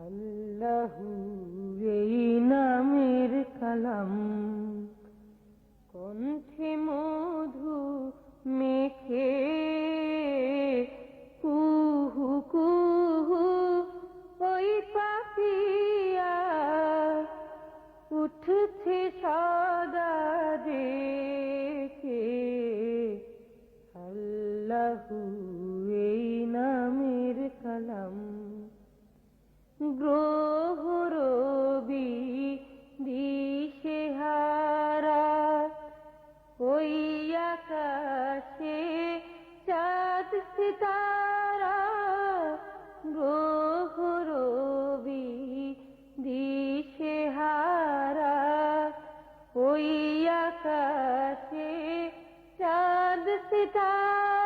আল্লাহু এই নামের কালাম। কণ্ঠে মধু মেখে কুহু কুহু ওই পাপিয়া উঠছে সদা দেখে। আল্লাহু গ্রহ রবি দিশে হারা, ওই আকাশে চাঁদ সিতারা গ্রহ রবি দিশে হারা, ওই আকাশে চাঁদ সিতারা।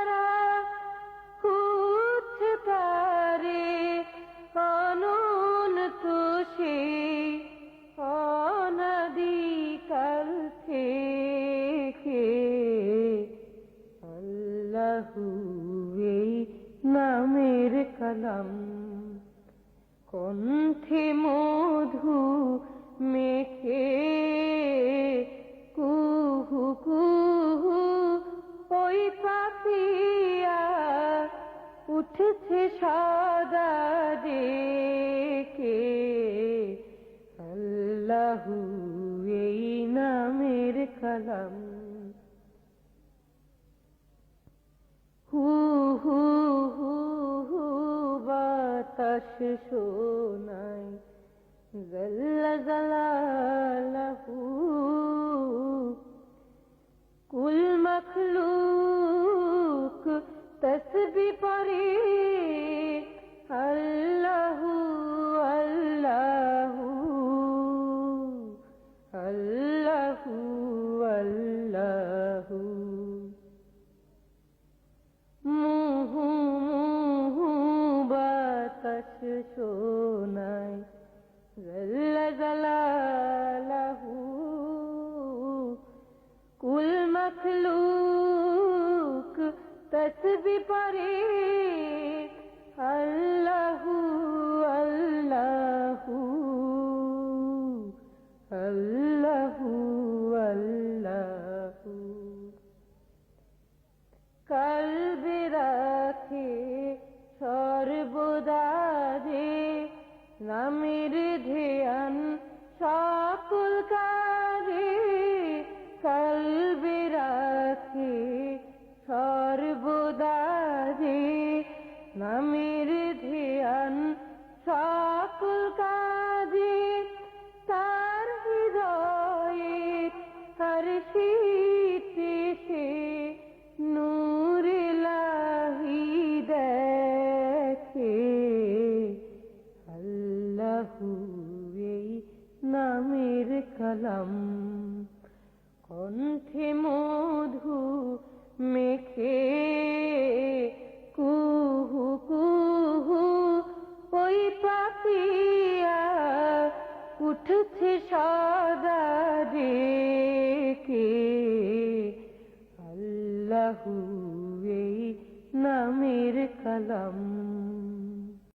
এই নামের কালাম। কণ্ঠে মধু মেখে কুহু কুহু ওই পাপিয়া উঠছে সদা ডেকে। আল্লাহু, এই নামের কালাম। বাতাস শোনায় জল্লা জালালাহু কুল মখলুক তসবি পরে আল্লাহু তসবি পরে আল্লাহু আল্লাহু আল্লাহু আল্লাহু কলবে রাখে সর্বদা যে হু নামের কলম। কণ্ঠে মধু মেখে কুহু কুহু ওই পাপিয়া উঠছে সদা কে আল্লাহু এই নামের কলম।